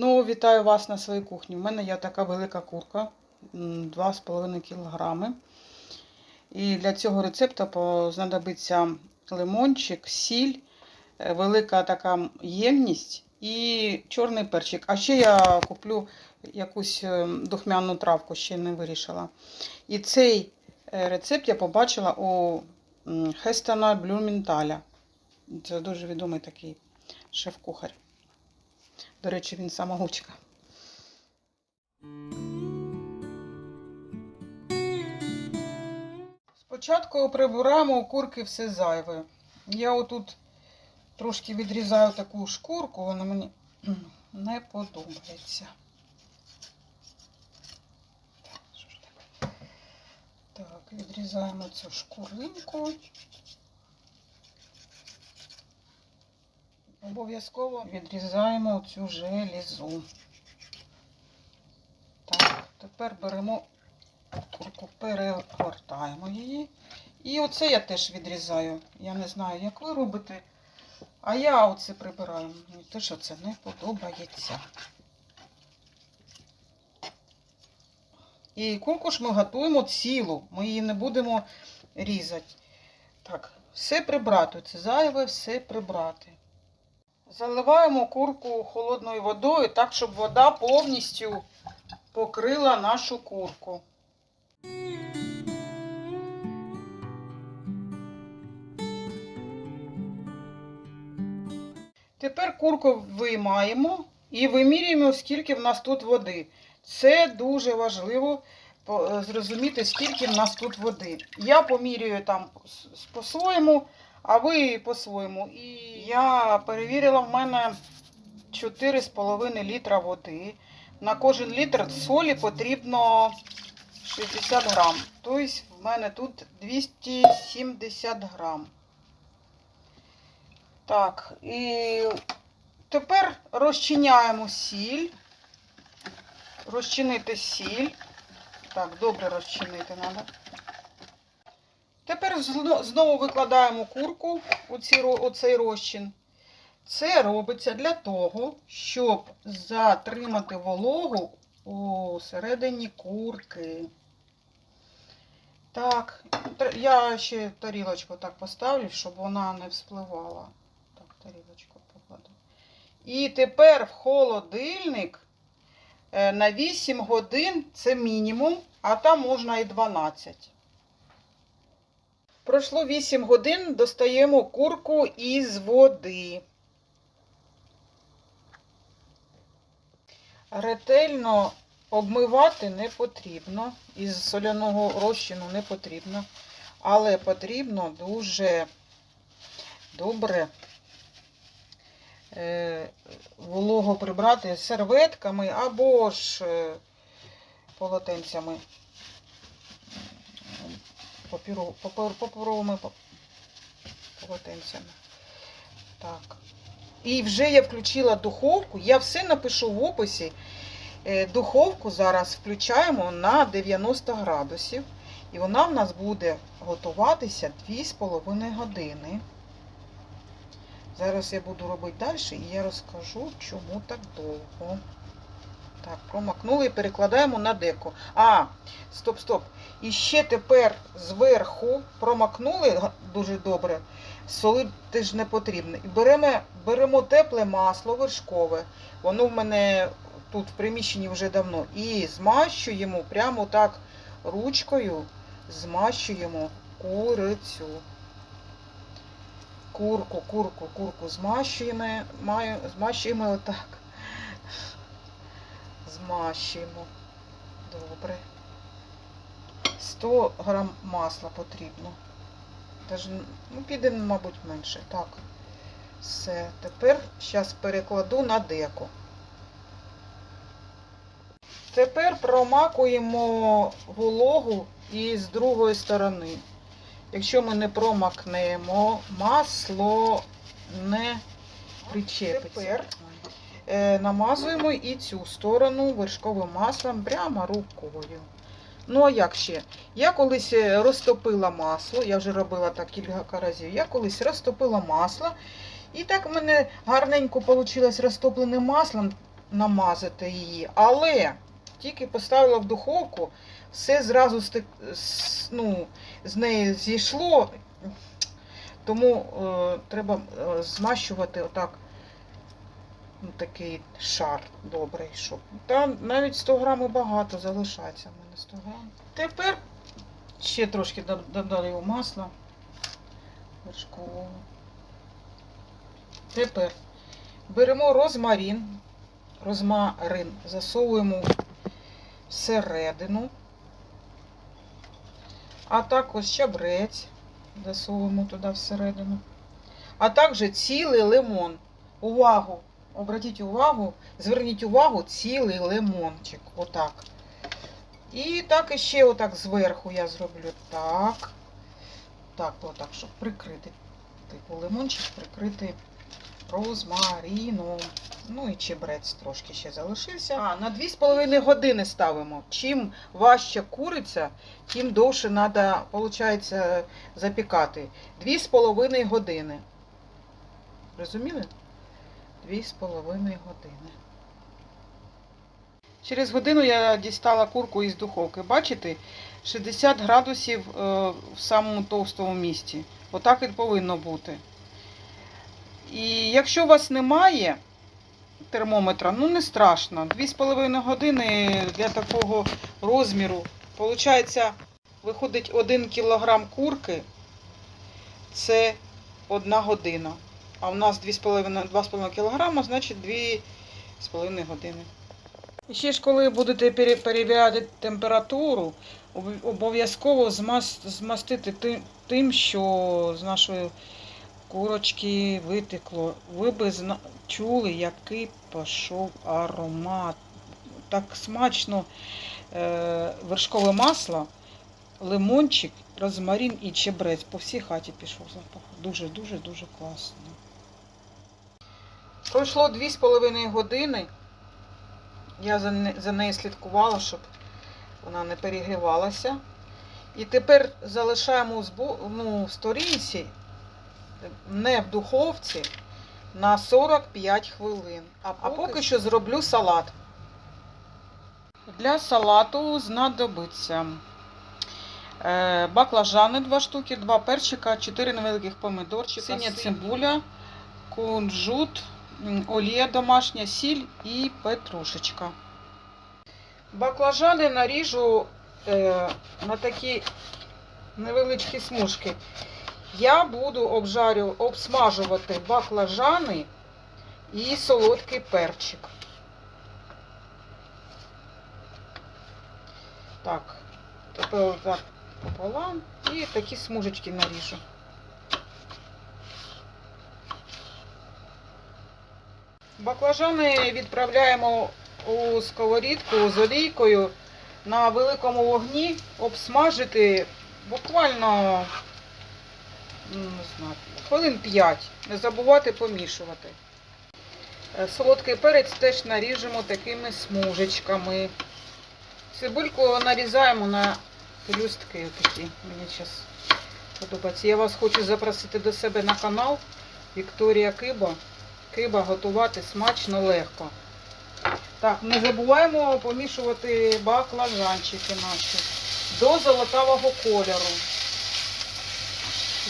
Знову вітаю вас на своїй кухні. У мене є така велика курка, 2,5 кг. І для цього рецепту знадобиться лимончик, сіль, е, велика така ємність і чорний перчик. А ще я куплю якусь е, духмяну травку, ще не вирішила. І цей е, рецепт я побачила у м, Хестона Блюменталя. Це дуже відомий такий шеф-кухар. До речі, він самогучка. Спочатку прибираємо у курки все зайве. Я отут трошки відрізаю таку шкурку, вона мені не подобається. Так, відрізаємо цю шкуринку. Обов'язково відрізаємо цю желізу. Так, тепер беремо курку, перегортаємо її. І оце я теж відрізаю. Я не знаю, як ви робите. А я оце прибираю. Мені теж оце не подобається. І курку ж ми готуємо цілу. Ми її не будемо різати. Так, все прибрати. Це зайве, все прибрати. Заливаємо курку холодною водою, так, щоб вода повністю покрила нашу курку. Тепер курку виймаємо і вимірюємо, скільки в нас тут води. Це дуже важливо е, зрозуміти, скільки в нас тут води. Я помірюю там по-своєму, а ви по-своєму. І я перевірила, в мене 4,5 літра води. На кожен літр солі потрібно 60 грам. Тобто в мене тут 270 грам. Так, і тепер розчиняємо сіль. Розчинити сіль. Так, добре розчинити треба. Тепер знову викладаємо курку у цей розчин. Це робиться для того, щоб затримати вологу у середині курки. Так, я ще тарілочку так поставлю, щоб вона не вспливала. Так, тарілочку покладу. І тепер в холодильник е, на 8 годин це мінімум, а там можна і 12. Пройшло 8 годин, достаємо курку із води. Ретельно обмивати не потрібно, із соляного розчину не потрібно, але потрібно дуже добре е, волого прибрати серветками або ж е, полотенцями, паперовими па- полотенцями. Так. І вже я включила духовку. Я все напишу в описі. Е, Духовку зараз включаємо на 90 градусів. І вона в нас буде готуватися 2,5 години. Зараз я буду робити далі і я розкажу, чому так довго. Так, промакнули і перекладаємо на деко. А, стоп, стоп. І ще тепер зверху промакнули дуже добре. Солити ж не потрібно. І беремо, беремо тепле масло вершкове. Воно в мене тут в приміщенні вже давно. І змащуємо прямо так ручкою, змащуємо курицю. Курку, курку, курку змащуємо, маю, змащуємо отак. Змащуємо. Добре. 100 грам масла потрібно. Даже, ну, піде, мабуть, менше. Так. Все. Тепер зараз перекладу на деко. Тепер промакуємо вологу і з другої сторони. Якщо ми не промакнемо, масло не причепиться. Тепер намазуємо і цю сторону вершковим маслом прямо рукою. Ну, а як ще? Я колись е, розтопила масло, я вже робила так кілька разів. Я колись розтопила масло, і так в мене гарненько вийшло розтопленим маслом. намазати її. Але тільки поставила в духовку, все зразу ну, з неї зійшло. Тому е, треба е, змащувати отак ну, такий шар добрий, щоб. Там навіть 100 грамів багато залишається в мене 100 грам. Тепер ще трошки дод- додаю масла вершкового. Тепер беремо розмарин, розмарин, засовуємо всередину, а також чабрець засовуємо туди всередину. А також цілий лимон. Увагу! Обратіть увагу, зверніть увагу, цілий лимончик. Отак. І так іще отак зверху я зроблю. Так. Так, отак, щоб прикрити. Типу лимончик прикрити розмаріном. Ну і чебрець трошки ще залишився. А, на 2,5 години ставимо. Чим важча куриця, тим довше треба, виходить, запікати. 2,5 години. Розуміли? 2,5 години. Через годину я дістала курку із духовки. Бачите? 60 градусів е, в самому товстому місці. Отак і повинно бути. І якщо у вас немає термометра, ну не страшно. 2,5 години для такого розміру. Получається, виходить 1 кілограм курки. Це 1 година. А у нас 2,5 2,5 кілограма, значить 2,5 години. І ще ж коли будете перевіряти температуру, обов'язково змастити тим, тим, що з нашої курочки витекло. Ви би чули, який пішов аромат. Так смачно е, вершкове масло, лимончик, розмарин і чебрець. По всій хаті пішов запах. Дуже-дуже-дуже класно. Пройшло 2,5 години. Я за, не, за нею слідкувала, щоб вона не перегрівалася. І тепер залишаємо ну, в сторінці, не в духовці, на 45 хвилин. А поки, а поки що зроблю салат. Для салату знадобиться е, баклажани 2 штуки, 2 перчика, 4 невеликих помидорчика, синя цибуля, кунжут, олія домашня, сіль і петрушечка. Баклажани наріжу е, на такі невеличкі смужки. Я буду обжарю, обсмажувати баклажани і солодкий перчик. Так, тепер так пополам і такі смужечки наріжу. Баклажани відправляємо у сковорідку з олійкою на великому вогні обсмажити буквально не знаю, хвилин 5. Не забувати помішувати. Е, Солодкий перець теж наріжемо такими смужечками. Цибульку нарізаємо на пелюстки такі. Мені зараз подобається. Я вас хочу запросити до себе на канал Вікторія Киба. Киба готувати смачно легко. Так, не забуваємо помішувати баклажанчики наші до золотавого кольору.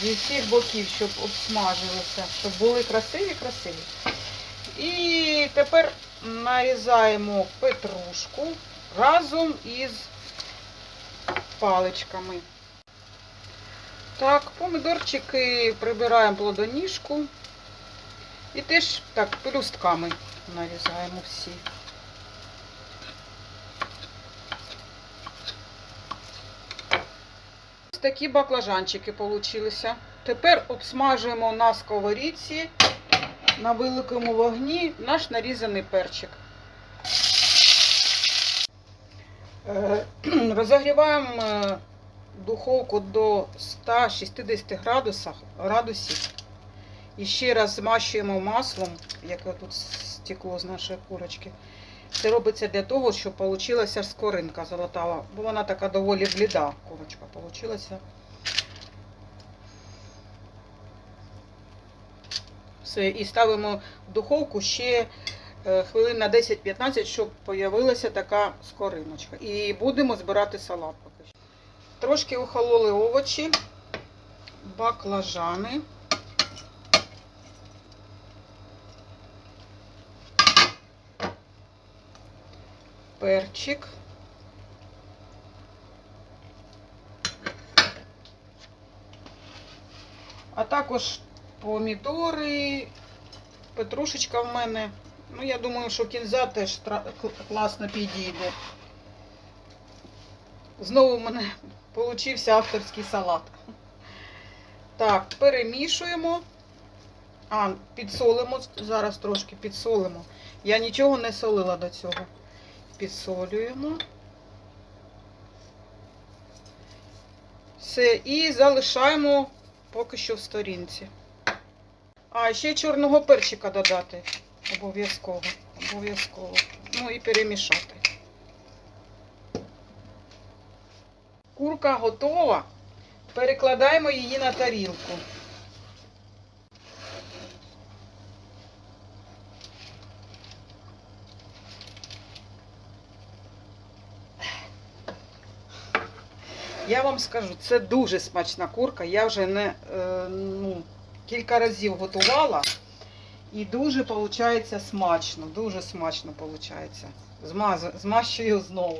Зі всіх боків, щоб обсмажилися, щоб були красиві-красиві. І тепер нарізаємо петрушку разом із паличками. Так, помидорчики прибираємо плодоніжку. І теж так пелюстками нарізаємо всі. Ось такі баклажанчики получилися. Тепер обсмажуємо на сковорідці на великому вогні наш нарізаний перчик. Е, Розогріваємо е, духовку до 160 градусів, градусів. І ще раз змащуємо маслом, яке тут стекло з нашої курочки. Це робиться для того, щоб вийшла скоринка золотава. Бо вона така доволі бліда курочка вийшла. Все, і ставимо в духовку ще е, хвилин на 10-15, щоб появилася така скориночка. І будемо збирати салат поки що. Трошки охололи овочі, баклажани. Перчик. А також помідори, петрушечка в мене. Ну, я думаю, що кінза теж класно підійде. Знову в мене получився авторський салат. Так, перемішуємо. А, підсолимо. Зараз трошки підсолимо. Я нічого не солила до цього. Підсолюємо. Все, і залишаємо поки що в сторінці. А, ще чорного перчика додати. Обов'язково. Обов'язково. Ну і перемішати. Курка готова. Перекладаємо її на тарілку. Я вам скажу, це дуже смачна курка. Я вже не е, ну, кілька разів готувала. І дуже виходить смачно, дуже смачно виходить. Змаз, змащую знову.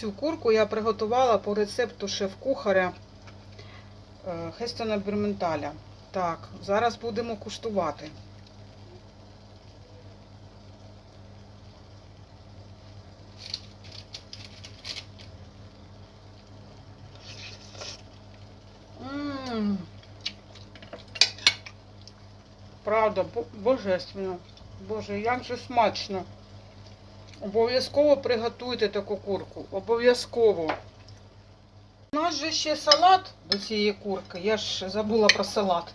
Цю курку я приготувала по рецепту шеф-кухаря е, Хестона Берменталя. Так, зараз будемо куштувати. Правда, божественно. Боже, як же смачно. Обов'язково приготуйте таку курку. Обов'язково. У нас же ще салат до цієї курки. Я ж забула про салат.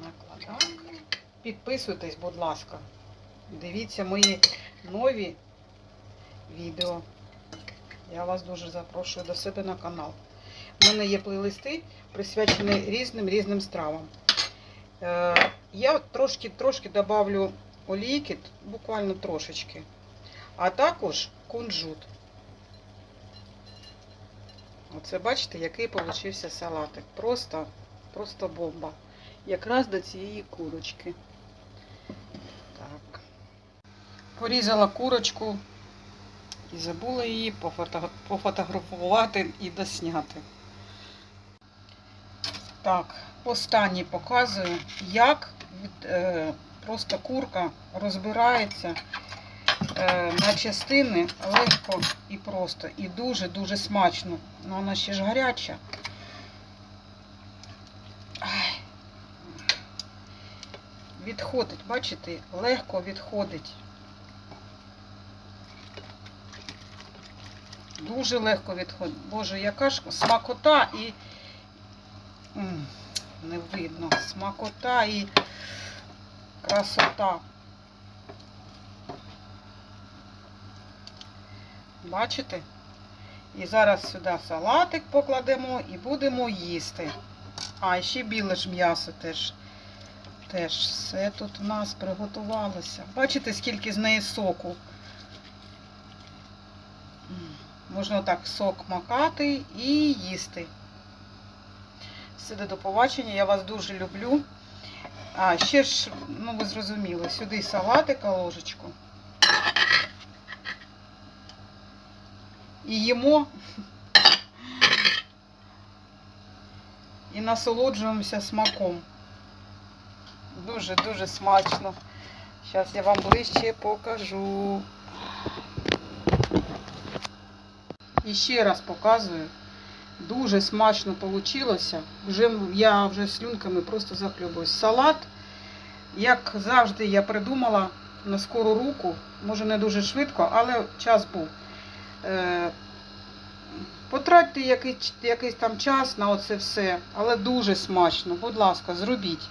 Накладаємо. Підписуйтесь, будь ласка. Дивіться мої нові відео. Я вас дуже запрошую до себе на канал. У мене є плейлисти, присвячені різним різним стравам. Е, Я трошки трошки добавлю олійки, буквально трошечки. А також кунжут. Оце бачите, який получився салатик. Просто, просто бомба. Якраз до цієї курочки. Так. Порізала курочку і забула її пофотографувати і досняти. Так, останній показую, як від, е, просто курка розбирається е, на частини легко і просто. І дуже-дуже смачно. Ну, вона ще ж гаряча. Відходить, бачите, легко відходить. Дуже легко відходить. Боже, яка ж смакота і. Не видно. Смакота і красота. Бачите? І зараз сюди салатик покладемо і будемо їсти. А, ще біле ж м'ясо теж. Теж все тут у нас приготувалося. Бачите, скільки з неї соку. Можна так сок макати і їсти. Все, до побачення. Я вас дуже люблю. А, ще ж, ну ви зрозуміли, сюди салатика ложечку. І їмо. І насолоджуємося смаком. Дуже-дуже смачно. Зараз я вам ближче покажу. І ще раз показую. Дуже смачно вийшло. Вже, я вже слюнками просто захлюбуюсь. Салат, як завжди, я придумала на скору руку. Може не дуже швидко, але час був. Е, Потратьте якийсь, якийсь там час на оце все, але дуже смачно. Будь ласка, зробіть.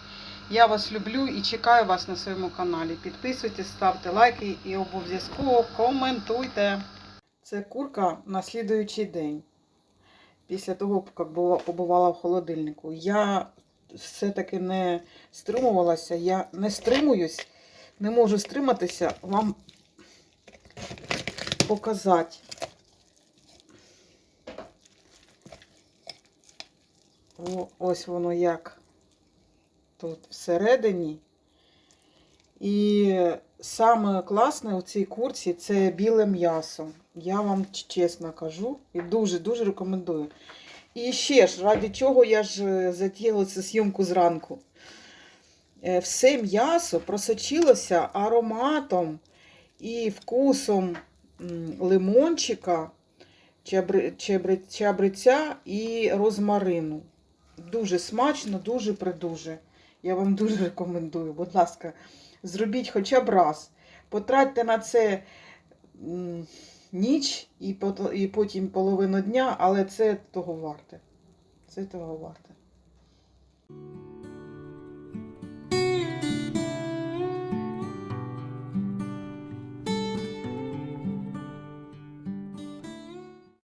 Я вас люблю і чекаю вас на своєму каналі. Підписуйтесь, ставте лайки і обов'язково коментуйте. Це курка на слідуючий день. Після того, як побувала в холодильнику. Я все-таки не стримувалася, я не стримуюсь, не можу стриматися вам показати. О, ось воно як тут всередині. І саме класне у цій курці це біле м'ясо. Я вам чесно кажу і дуже-дуже рекомендую. І ще ж, ради чого я ж е, затіяла цю зйомку зранку. Е, Все м'ясо просочилося ароматом і вкусом лимончика, чабри, чабри, чабриця і розмарину. Дуже смачно, дуже придуже. Я вам дуже рекомендую. Будь ласка, Зробіть хоча б раз. Потратьте на це ніч і потім половину дня, але це того варте. Це того варте.